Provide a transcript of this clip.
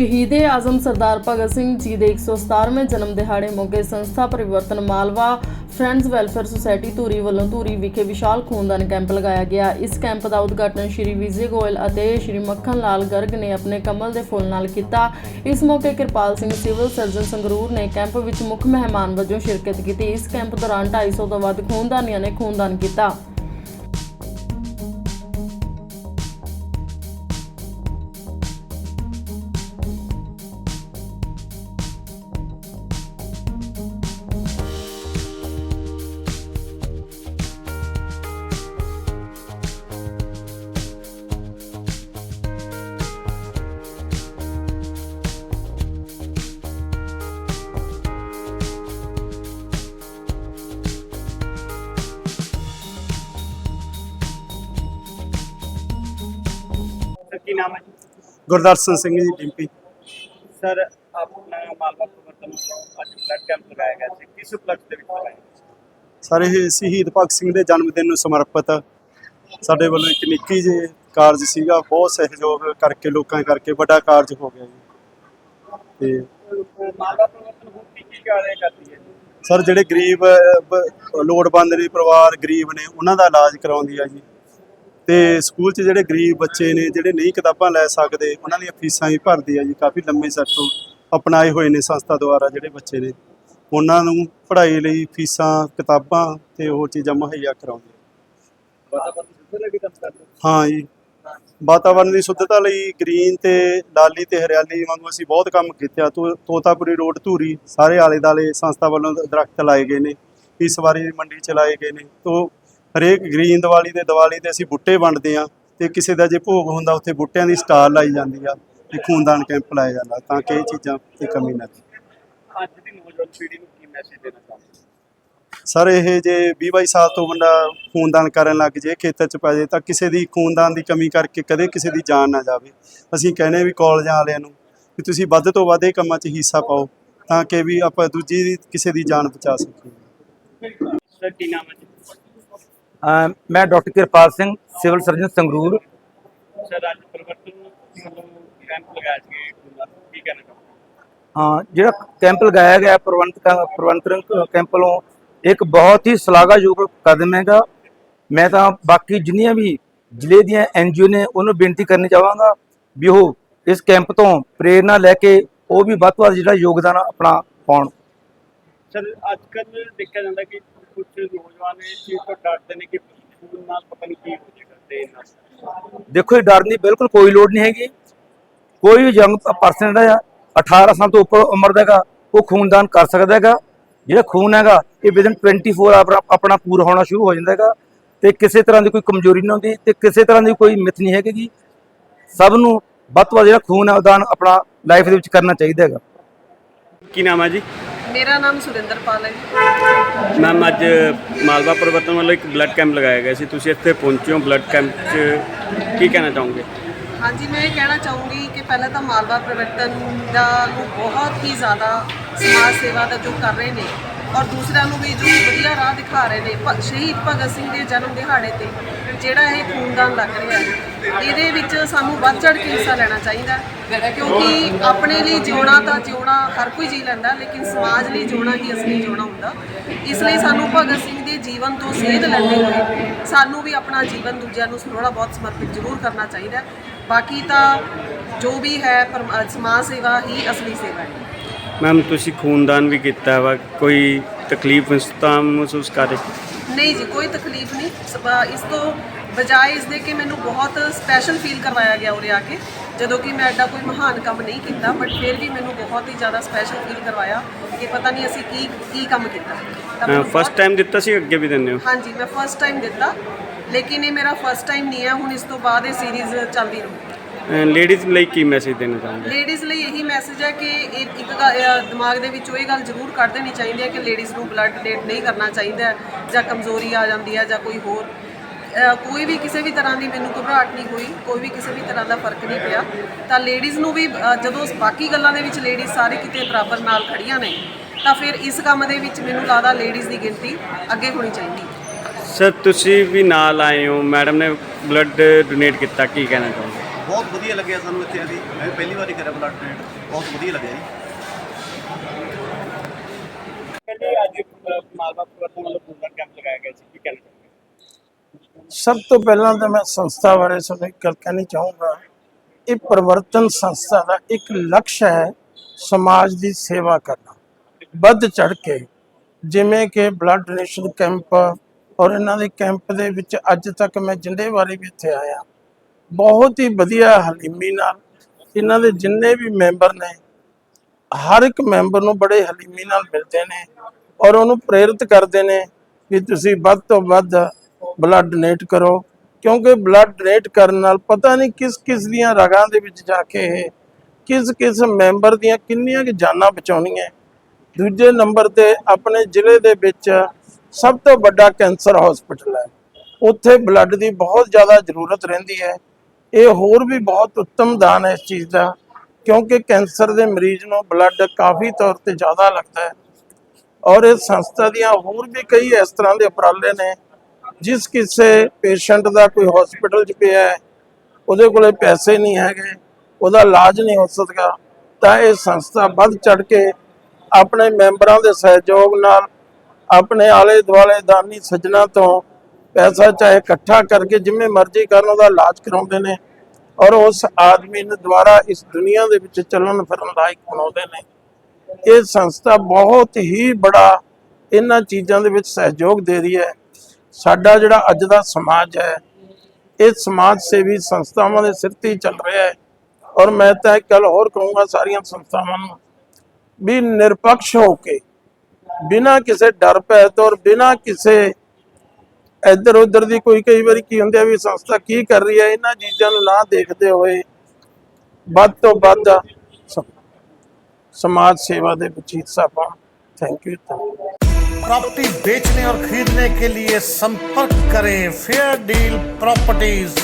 ਸ਼ਹੀਦ ਆਜ਼ਮ ਸਰਦਾਰ ਭਗਤ ਸਿੰਘ ਜੀ ਦੇ 117ਵੇਂ ਜਨਮ ਦਿਹਾੜੇ ਮੌਕੇ ਸੰਸਥਾ Parivartan Malwa friends welfare society Dhuri ਵੱਲੋਂ ਧੂਰੀ ਵਿਖੇ ਵਿਸ਼ਾਲ ਖੂਨਦਾਨ ਕੈਂਪ ਲਗਾਇਆ ਗਿਆ। ਇਸ ਕੈਂਪ ਦਾ ਉਦਘਾਟਨ ਸ਼੍ਰੀ ਵਿਜੇ ਗੋਇਲ ਅਤੇ ਸ਼੍ਰੀ ਮੱਖਣ ਲਾਲ ਗਰਗ ਨੇ ਆਪਣੇ ਕਮਲ ਦੇ ਫੁੱਲ ਨਾਲ ਕੀਤਾ। ਇਸ ਮੌਕੇ ਕਿਰਪਾਲ ਸਿੰਘ ਸਿਵਲ ਸਰਜਨ ਸੰਗਰੂਰ ਨੇ ਕੈਂਪ ਵਿੱਚ ਮੁੱਖ ਮਹਿਮਾਨ ਵਜੋਂ ਸ਼ਿਰਕਤ ਕੀਤੀ। ਇਸ ਕੈਂਪ ਦੌਰਾਨ 250 ਤੋਂ ਵੱਧ ਖੂਨਦਾਨੀਆਂ ਨੇ ਖੂਨਦਾਨ ਕੀਤਾ। ਕੀ ਨਾਮ ਹੈ? ਗੁਰਦਰਸ਼ਨ ਸਿੰਘ ਜੀ ਡਿੰਪੀ। ਸਰ ਆਪਣਾ ਮਾਲਵਾ ਵੱਲੋਂ ਅੱਜ ਬਲੱਡ ਕੈਂਪ ਲਗਾਇਆ ਗਿਆ ਸੀ। ਕਿਸ ਉਪਲਕਸ਼ ਦੇ ਵਿੱਚ ਲਗਾਇਆ? ਸਾਰੇ ਇਹ ਸ਼ਹੀਦ ਭਗਤ ਸਿੰਘ ਦੇ ਜਨਮ ਦਿਨ ਨੂੰ ਸਮਰਪਿਤ ਸਾਡੇ ਵੱਲੋਂ ਇੱਕ ਨਿੱਕੀ ਜਿਹੀ ਕਾਰਜ ਸੀਗਾ। ਬਹੁਤ ਸਹਿਯੋਗ ਕਰਕੇ ਲੋਕਾਂ ਕਰਕੇ ਵੱਡਾ ਕਾਰਜ ਹੋ ਗਿਆ ਜੀ। ਤੇ ਮਾਲਵਾ ਪ੍ਰਵਰਤਨ ਹੁਣ ਕੀ ਕਾਰਜ ਕਰਦੀ ਹੈ ਸਰ ਜਿਹੜੇ ਗਰੀਬ ਲੋੜਵੰਦ ਨੇ ਪਰਿਵਾਰ ਗਰੀਬ ਨੇ ਉਹਨਾਂ ਦਾ ਇਲਾਜ ਕਰਾਉਂਦੀ ਆ ਜੀ। ਤੇ ਸਕੂਲ 'ਚ ਜਿਹੜੇ ਗਰੀਬ ਬੱਚੇ ਨੇ, ਜਿਹੜੇ ਨਹੀਂ ਕਿਤਾਬਾਂ ਲੈ ਸਕਦੇ, ਉਹਨਾਂ ਦੀਆਂ ਫੀਸਾਂ ਵੀ ਭਰਦੀ ਆ ਜੀ, ਕਾਫੀ ਲੰਮੇ ਸਰ ਤੋਂ ਅਪਣਾਏ ਹੋਏ ਨੇ ਸੰਸਥਾ ਦੁਆਰਾ ਜਿਹੜੇ ਬੱਚੇ ਨੇ। ਉਹਨਾਂ ਨੂੰ ਪੜ੍ਹਾਈ ਲਈ ਫੀਸਾਂ, ਕਿਤਾਬਾਂ ਤੇ ਹੋਰ ਚੀਜ਼ਾਂ ਮੁਹੱਈਆ ਕਰਾਉਂਦੇ ਹਾਂ ਜੀ। ਵਾਤਾਵਰਣ ਦੀ ਸ਼ੁੱਧਤਾ ਲਈ ਗ੍ਰੀਨ ਤੇ ਲਾਲੀ ਤੇ ਹਰਿਆਲੀ ਵਾਂਗੂ ਅਸੀਂ ਬਹੁਤ ਕੰਮ ਕੀਤਾ ਤੋ- ਤੋਤਾਪੁਰੀ ਰੋਡ ਧੂਰੀ, ਸਾਰੇ ਆਲੇ ਦਾਲੇ ਸੰਸਥਾ ਵੱਲੋਂ ਦਰਖਤ ਲਾਏ ਗਏ ਨੇ, ਇਸ ਵਾਰੀ ਮੰਡੀ ਚਲਾਏ ਗਏ ਨੇ। ਤੋ ਹਰੇਕ ਗ੍ਰੀਨ ਦੀਵਾਲੀ ਤੇ ਦੀਵਾਲੀ ਤੇ ਅਸੀਂ ਬੂਟੇ ਵੰਡਦੇ ਆ ਤੇ ਕਿਸੇ ਦਾ ਜੇ ਭੋਗ ਹੁੰਦਾ ਉੱਥੇ ਬੂਟਿਆਂ ਦੀ ਸਟਾਲ ਲਾਈ ਜਾਂਦੀ ਆ ਤੇ ਖੂਨਦਾਨ ਕੈਂਪ ਲਾਇਆ ਜਾਂਦਾ ਤਾਂ ਕਿ ਇਹ ਚੀਜ਼ਾਂ ਦੀ ਕਮੀ ਨਾ ਰਹੇ ਅੱਜ ਦੀ ਨੌਜਵਾਨ ਪੀੜ੍ਹੀ ਨੂੰ ਕੀ ਮੈਸੇਜ ਦੇਣਾ ਚਾਹੁੰਦੇ ਸਰ ਇਹ ਜੇ 20 22 ਸਾਲ ਤੋਂ ਬੰਦਾ ਖੂਨਦਾਨ ਕਰਨ ਲੱਗ ਜੇ ਖੇਤਰ ਚ ਪੈ ਜੇ ਤਾਂ ਕਿਸੇ ਦੀ ਖੂਨਦਾਨ ਦੀ ਕਮੀ ਕਰਕੇ ਕਦੇ ਕਿਸੇ ਦੀ ਜਾਨ ਨਾ ਜਾਵੇ। ਅਸੀਂ ਕਹਿੰਦੇ ਵੀ ਕਾਲਜਾਂ ਵਾਲਿਆਂ ਨੂੰ ਵੀ ਤੁਸੀਂ ਵੱਧ ਤੋਂ ਵੱਧ ਇਹ ਕੰਮਾਂ 'ਚ ਹਿੱਸਾ ਪਾਓ ਤਾਂ ਕਿ ਵੀ ਆਪਾਂ ਦੂਜੀ ਦੀ ਕਿਸੇ ਦੀ ਜਾਨ ਬਚਾ ਸਕੀਏ। ਸਰ ਕੀ ਨਾਮ ਹੈ ਮੈਂ doctor Kirpal Singh civil surgeon Sangrur. Sir ਅੱਜ ਪ੍ਰਵਰਤਨ ਕੈਂਪ ਲਗਾਇਆ ਸੀ। ਕੀ ਕਹਿਣਾ ਅ, ਜਿਹੜਾ ਕੈਂਪ ਲਗਾਇਆ ਗਿਆ ਪ੍ਰਬੰਧਨ ਕੈਂਪ ਵੱਲੋਂ ਇੱਕ ਬਹੁਤ ਹੀ ਸ਼ਲਾਘਾਯੋਗ ਕਦਮ ਹੈਗਾ। ਮੈਂ ਤਾਂ ਬਾਕੀ ਜਿੰਨੀਆਂ ਵੀ ਜ਼ਿਲ੍ਹੇ ਦੀਆਂ ਐਨਜੀਓ ਨੇ ਉਹਨੂੰ ਬੇਨਤੀ ਕਰਨੀ ਚਾਹਾਂਗਾ ਵੀ ਉਹ ਇਸ ਕੈਂਪ ਤੋਂ ਪ੍ਰੇਰਣਾ ਲੈ ਕੇ ਉਹ ਵੀ ਵੱਧ ਤੋਂ ਵੱਧ ਜਿਹੜਾ ਯੋਗਦਾਨ ਆਪਣਾ ਪਾਉਣ। ਸਰ ਅੱਜ ਕੱਲ ਦੇਖਿਆ ਜਾਂਦਾ ਕਿ ਕੁਝ ਨੌਜਵਾਨ ਇਸ ਚੀਜ਼ ਤੋਂ ਡਰਦੇ ਨੇ ਕਿ ਖੂਨ ਨਾਲ ਪਤਾ ਨਹੀਂ ਕੀ ਹੋ ਜਾਏਗਾ ਤੇ ਨਾਲ। ਦੇਖੋ ਇਹ ਡਰ ਦੀ ਬਿਲਕੁਲ ਕੋਈ ਲੋੜ ਨਹੀਂ ਹੈਗੀ। ਕੋਈ ਵੀ ਯੰਗ ਪਰਸਨ ਜਿਹੜਾ ਆ 18 ਸਾਲ ਤੋਂ ਉੱਪਰ ਉਮਰ ਦਾ ਹੈਗਾ ਉਹ ਖੂਨਦਾਨ ਕਰ ਸਕਦਾ ਹੈਗਾ। ਜਿਹੜਾ ਖੂਨ ਹੈਗਾ ਇਹ ਵਿਦਨ 24 ਆਵਰ ਆਪਣਾ ਪੂਰਾ ਹੋਣਾ ਸ਼ੁਰੂ ਹੋ ਜਾਂਦਾ ਹੈਗਾ। ਤੇ ਕਿਸੇ ਤਰ੍ਹਾਂ ਦੀ ਕੋਈ ਕਮਜ਼ੋਰੀ ਨਹੀਂ ਹੁੰਦੀ ਤੇ ਕਿਸੇ ਤਰ੍ਹਾਂ ਦੀ ਕੋਈ ਮਿੱਥ ਨਹੀਂ ਹੈਗੀ। ਸਭ ਨੂੰ ਵੱਧ ਤੋਂ ਵੱਧ ਜਿਹੜਾ ਖੂਨ ਹੈ ਉਦਾਨ ਆਪਣਾ ਲਾਈਫ ਦੇ ਵਿੱਚ ਕਰਨਾ ਚਾਹੀਦਾ ਹੈਗਾ। ਕੀ ਨਾਮ ਹੈ ਜੀ? ਮੇਰਾ ਨਾਮ ਸੁਰਿੰਦਰਪਾਲ ਹੈ ਜੀ। ਮੈਮ ਅੱਜ ਮਾਲਵਾ ਪ੍ਰਵਰਤਨ ਵੱਲੋਂ ਇੱਕ ਬਲੱਡ ਕੈਂਪ ਲਗਾਇਆ ਗਿਆ ਸੀ। ਤੁਸੀਂ ਇੱਥੇ ਪਹੁੰਚੇ ਹੋ ਬਲੱਡ ਕੈਂਪ 'ਚ। ਕੀ ਕਹਿਣਾ ਚਾਹੋਗੇ? ਹਾਂਜੀ ਮੈਂ ਇਹ ਕਹਿਣਾ ਚਾਹੂੰਗੀ ਕਿ ਪਹਿਲਾਂ ਤਾਂ ਮਾਲਵਾ ਪ੍ਰਵਰਤਨ ਦਾ ਨੂੰ ਬਹੁਤ ਹੀ ਜ਼ਿਆਦਾ ਸਮਾਜ ਸੇਵਾ ਦਾ ਜੋ ਕਰ ਰਹੇ ਨੇ ਔਰ ਦੂਸਰਿਆਂ ਨੂੰ ਵੀ ਜੋ ਵਧੀਆ ਰਾਹ ਦਿਖਾ ਰਹੇ ਨੇ ਭ- ਸ਼ਹੀਦ ਭਗਤ ਸਿੰਘ ਦੇ ਜਨਮ ਦਿਹਾੜੇ ਤੇ, ਜਿਹੜਾ ਇਹ ਖੂਨਦਾਨ ਲੱਗ ਰਿਹਾ ਹੈ, ਇਹਦੇ ਵਿੱਚ ਸਾਨੂੰ ਵੱਧ ਚੜ੍ਹ ਕੇ ਹਿੱਸਾ ਲੈਣਾ ਚਾਹੀਦਾ ਕਿਉਂਕਿ ਆਪਣੇ ਲਈ ਜਿਉਣਾ ਤਾਂ ਜਿਉਣਾ ਹਰ ਕੋਈ ਜੀ ਲੈਂਦਾ, ਲੇਕਿਨ ਸਮਾਜ ਲਈ ਜਿਉਣਾ ਹੀ ਅਸਲੀ ਜਿਉਣਾ ਹੁੰਦਾ। ਇਸ ਲਈ ਸਾਨੂੰ ਭਗਤ ਸਿੰਘ ਦੇ ਜੀਵਨ ਤੋਂ ਸੇਧ ਲੈਂਦੇ ਹੋਏ, ਸਾਨੂੰ ਵੀ ਆਪਣਾ ਜੀਵਨ ਦੂਜਿਆਂ ਨੂੰ ਥੋੜਾ ਬਹੁਤ ਸਮਰਪਿਤ ਜ਼ਰੂਰ ਕਰਨਾ ਚਾਹੀਦਾ ਬਾਕੀ ਤਾਂ ਜੋ ਵੀ ਹੈ, ਪਰਮ- ਸਮਾਜ ਸੇਵਾ ਹੀ ਅਸਲੀ ਸੇਵਾ ਹੈ। ਮੈਮ ਤੁਸੀਂ ਖੂਨਦਾਨ ਵੀ ਕੀਤਾ ਵਾ। ਕੋਈ ਤਕਲੀਫ ਤਾਂ ਮਹਿਸੂਸ ਕਰ ਰਹੇ? ਨਹੀਂ ਜੀ ਕੋਈ ਤਕਲੀਫ ਨਹੀਂ। ਸਬ- ਇਸ ਤੋਂ ਬਜਾਏ ਇਸ ਦੇ ਕਿ ਮੈਨੂੰ ਬਹੁਤ ਸਪੈਸ਼ਲ ਫੀਲ ਕਰਵਾਇਆ ਗਿਆ ਉਰੇ ਆ ਕੇ। ਜਦੋਂ ਕਿ ਮੈਂ ਐਡਾ ਕੋਈ ਮਹਾਨ ਕੰਮ ਨਹੀਂ ਕੀਤਾ ਬਟ ਫਿਰ ਵੀ ਮੈਨੂੰ ਬਹੁਤ ਹੀ ਜ਼ਿਆਦਾ ਸਪੈਸ਼ਲ ਫੀਲ ਕਰਵਾਇਆ ਕਿ ਪਤਾ ਨਹੀਂ ਅਸੀਂ ਕੀ ਕੀ ਕੰਮ ਕੀਤਾ। ਤਾਂ ਮੈਨੂੰ ਫਸਟ ਟਾਈਮ ਦਿੱਤਾ ਸੀ ਅੱਗੇ ਵੀ ਦਿੰਦੇ ਹੋ? ਹਾਂਜੀ ਮੈਂ ਫਸਟ ਟਾਈਮ ਦਿੱਤਾ। ਲੇਕਿਨ ਇਹ ਮੇਰਾ ਫਸਟ ਟਾਈਮ ਨਹੀਂ ਹੈ ਹੁਣ ਇਸ ਤੋਂ ਬਾਅਦ ਇਹ ਸੀਰੀਜ਼ ਚੱਲਦੀ ਰਹੂ ਲੇਡੀਜ਼ ਲਈ ਕੀ ਮੈਸੇਜ ਦੇਣਾ ਚਾਹੁੰਦੇ ਲੇਡੀਜ਼ ਲਈ ਇਹੀ ਮੈਸੇਜ ਹੈ ਕਿ ਇਹ ਇੱਕ ਗ- ਅਹ ਦਿਮਾਗ ਦੇ ਵਿੱਚੋਂ ਇਹ ਗੱਲ ਜ਼ਰੂਰ ਕੱਢ ਦੇਣੀ ਚਾਹੀਦੀ ਹੈ ਕਿ ਲੇਡੀਜ਼ ਨੂੰ ਬਲੱਡ ਡੋਨੇਟ ਨਹੀਂ ਕਰਨਾ ਚਾਹੀਦਾ ਹੈ, ਜਾਂ ਕਮਜ਼ੋਰੀ ਆ ਜਾਂਦੀ ਹੈ ਜਾਂ ਕੋਈ ਹੋਰ। ਅਹ ਕੋਈ ਵੀ ਕਿਸੇ ਵੀ ਤਰ੍ਹਾਂ ਦੀ ਮੈਨੂੰ ਘਬਰਾਹਟ ਨਹੀਂ ਹੋਈ ਕੋਈ ਵੀ ਕਿਸੇ ਵੀ ਤਰ੍ਹਾਂ ਦਾ ਫ਼ਰਕ ਨਹੀਂ ਪਿਆ। ਤਾਂ ਲੇਡੀਜ਼ ਨੂੰ ਵੀ ਅਹ ਜਦੋਂ ਬਾਕੀ ਗੱਲਾਂ ਦੇ ਵਿੱਚ ਲੇਡੀਜ਼ ਸਾਰੇ ਕਿਤੇ ਬਰਾਬਰ ਨਾਲ ਖੜੀਆਂ ਨੇ ਤਾਂ ਫਿਰ ਇਸ ਕੰਮ ਦੇ ਵਿੱਚ ਮੈਨੂੰ ਲੱਗਦਾ ਲੇਡੀਜ਼ ਦੀ ਗਿਣਤੀ ਅੱਗੇ ਹੋਣੀ ਚਾਹੀਦੀ। ਸਰ ਤੁਸੀਂ ਵੀ ਨਾਲ ਆਏ ਹੋ। ਮੈਡਮ ਨੇ ਬਲੱਡ ਡੋਨੇਟ ਕੀਤਾ ਕੀ ਕਹਿਣਾ ਚਾਹੁੰਦੇ ਬਹੁਤ ਵਧੀਆ ਲੱਗਿਆ ਸਾਨੂੰ ਇੱਥੇ ਆ ਕੇ। ਮੈਂ ਵੀ ਪਹਿਲੀ ਵਾਰੀ ਕਰਿਆ ਬਲੱਡ ਡੋਨੇਟ ਬਹੁਤ ਵਧੀਆ ਲੱਗਿਆ ਜੀ। ਕਹਿੰਦੇ ਅੱਜ ਅ, ਮਾਲਵਾ ਪ੍ਰਬੰਧਨ ਵੱਲੋਂ ਪੂਰਾ ਕੈਂਪ ਲਗਾਇਆ ਗਿਆ ਸੀ। ਕੀ ਕਹਿਣਾ ਚਾਹੁੰਦੇ ਸਭ ਤੋਂ ਪਹਿਲਾਂ ਤਾਂ ਮੈਂ ਸੰਸਥਾ ਬਾਰੇ ਤੁਹਾਨੂੰ ਇੱਕ ਗੱਲ ਕਹਿਣੀ ਚਾਹੂੰਗਾ। ਇਹ ਪਰਿਵਰਤਨ ਸੰਸਥਾ ਦਾ ਇੱਕ ਲਕਸ਼ ਹੈ ਸਮਾਜ ਦੀ ਸੇਵਾ ਕਰਨਾ। ਵੱਧ ਚੜ ਕੇ ਜਿਵੇਂ ਕਿ ਬਲੱਡ ਡੋਨੇਸ਼ਨ ਕੈਂਪ ਔਰ ਇਹਨਾਂ ਦੇ ਕੈਂਪ ਦੇ ਵਿੱਚ ਅੱਜ ਤੱਕ ਮੈਂ ਜਿੰਨੇ ਵਾਰੀ ਵੀ ਇੱਥੇ ਆਇਆ ਬਹੁਤ ਹੀ ਵਧੀਆ ਹਲੀਮੀ ਨਾਲ ਇਹਨਾਂ ਦੇ ਜਿੰਨੇ ਵੀ ਮੈਂਬਰ ਨੇ, ਹਰ ਇੱਕ ਮੈਂਬਰ ਨੂੰ ਬੜੇ ਹਲੀਮੀ ਨਾਲ ਮਿਲਦੇ ਨੇ ਔਰ ਉਹਨੂੰ ਪ੍ਰੇਰਿਤ ਕਰਦੇ ਨੇ ਕਿ ਤੁਸੀਂ ਵੱਧ ਤੋਂ ਵੱਧ ਬਲੱਡ ਡੋਨੇਟ ਕਰੋ, ਕਿਉਂਕਿ ਬਲੱਡ ਡੋਨੇਟ ਕਰਨ ਨਾਲ ਪਤਾ ਨਹੀਂ ਕਿਸ ਕਿਸ ਦੀਆਂ ਰਗਾਂ ਦੇ ਵਿੱਚ ਜਾ ਕੇ ਇਹ ਕਿਸ ਕਿਸ ਮੈਂਬਰ ਦੀਆਂ ਕਿੰਨੀਆਂ ਕਿ ਜਾਨਾਂ ਬਚਾਉਣੀਆਂ। ਦੂਜੇ ਨੰਬਰ ਤੇ ਆਪਣੇ ਜ਼ਿਲ੍ਹੇ ਦੇ ਵਿੱਚ ਸਭ ਤੋਂ ਵੱਡਾ ਕੈਂਸਰ ਹਸਪੀਟਲ ਹੈ। ਉੱਥੇ ਬਲੱਡ ਦੀ ਬਹੁਤ ਜ਼ਿਆਦਾ ਜ਼ਰੂਰਤ ਰਹਿੰਦੀ ਹੈ। ਇਹ ਹੋਰ ਵੀ ਬਹੁਤ ਉੱਤਮ ਦਾਨ ਹੈ ਇਸ ਚੀਜ਼ ਦਾ, ਕਿਉਂਕਿ ਕੈਂਸਰ ਦੇ ਮਰੀਜ਼ ਨੂੰ ਬਲੱਡ ਕਾਫੀ ਤੌਰ ਤੇ ਜ਼ਿਆਦਾ ਲੱਗਦਾ ਹੈ। ਔਰ ਇਸ ਸੰਸਥਾ ਦੀਆਂ ਹੋਰ ਵੀ ਕਈ ਇਸ ਤਰ੍ਹਾਂ ਦੇ ਉਪਰਾਲੇ ਨੇ, ਜਿਸ ਕਿਸੇ ਪੇਸ਼ੈਂਟ ਦਾ ਕੋਈ ਹਸਪੀਟਲ 'ਚ ਪਿਆ ਹੈ, ਉਹਦੇ ਕੋਲੇ ਪੈਸੇ ਨਹੀਂ ਹੈਗੇ, ਉਹਦਾ ਇਲਾਜ ਨਹੀਂ ਹੋ ਸਕਦਾ, ਤਾਂ ਇਹ ਸੰਸਥਾ ਵੱਧ ਚੜ ਕੇ ਆਪਣੇ ਮੈਂਬਰਾਂ ਦੇ ਸਹਿਯੋਗ ਨਾਲ ਆਪਣੇ ਆਲੇ ਦੁਆਲੇ ਦਾਨੀ ਸੱਜਣਾ ਤੋਂ ਪੈਸਾ ਚਾਹੇ ਇਕੱਠਾ ਕਰਕੇ ਜਿਵੇਂ ਮਰਜ਼ੀ ਕਰਨ ਉਹਦਾ ਇਲਾਜ ਕਰਾਉਂਦੇ ਨੇ। ਔਰ ਉਸ ਆਦਮੀ ਨੂੰ ਦੁਬਾਰਾ ਇਸ ਦੁਨੀਆ ਦੇ ਵਿੱਚ ਚੱਲਣ ਫਿਰਨ ਲਾਇਕ ਬਣਾਉਂਦੇ ਨੇ। ਇਹ ਸੰਸਥਾ ਬਹੁਤ ਹੀ ਬੜਾ ਇਹਨਾਂ ਚੀਜ਼ਾਂ ਦੇ ਵਿੱਚ ਸਹਿਯੋਗ ਦੇ ਰਹੀ ਹੈ। ਸਾਡਾ ਜਿਹੜਾ ਅੱਜ ਦਾ ਸਮਾਜ ਹੈ, ਇਹ ਸਮਾਜ ਸੇਵੀ ਸੰਸਥਾਵਾਂ ਦੇ ਸਿਰ ਤੇ ਚੱਲ ਰਿਹਾ ਹੈ। ਔਰ ਮੈਂ ਤਾਂ ਇੱਕ ਗੱਲ ਹੋਰ ਕਹੂੰਗਾ ਸਾਰੀਆਂ ਸੰਸਥਾਵਾਂ ਨੂੰ, ਵੀ ਨਿਰਪੱਖ ਹੋ ਕੇ, ਬਿਨਾਂ ਕਿਸੇ ਡਰ ਭੈ ਤੋਂ ਔਰ ਬਿਨਾਂ ਕਿਸੇ ਇੱਧਰ ਉੱਧਰ ਦੀ ਕੋਈ ਕਈ ਵਾਰੀ ਕੀ ਹੁੰਦੀ ਆ ਵੀ ਸੰਸਥਾ ਕੀ ਕਰ ਰਹੀ ਹੈ ਇਹਨਾਂ ਚੀਜ਼ਾਂ ਨੂੰ ਨਾ ਦੇਖਦੇ ਹੋਏ ਵੱਧ ਤੋਂ ਵੱਧ ਸ- ਸਮਾਜ ਸੇਵਾ ਦੇ ਵਿੱਚ ਹਿੱਸਾ ਪਾਉਣ ਥੈਂਕ ਯੂ प्रॉपर्टी बेचने और खरीदने के लिए संपर्क करें फेयर डील प्रॉपर्टीज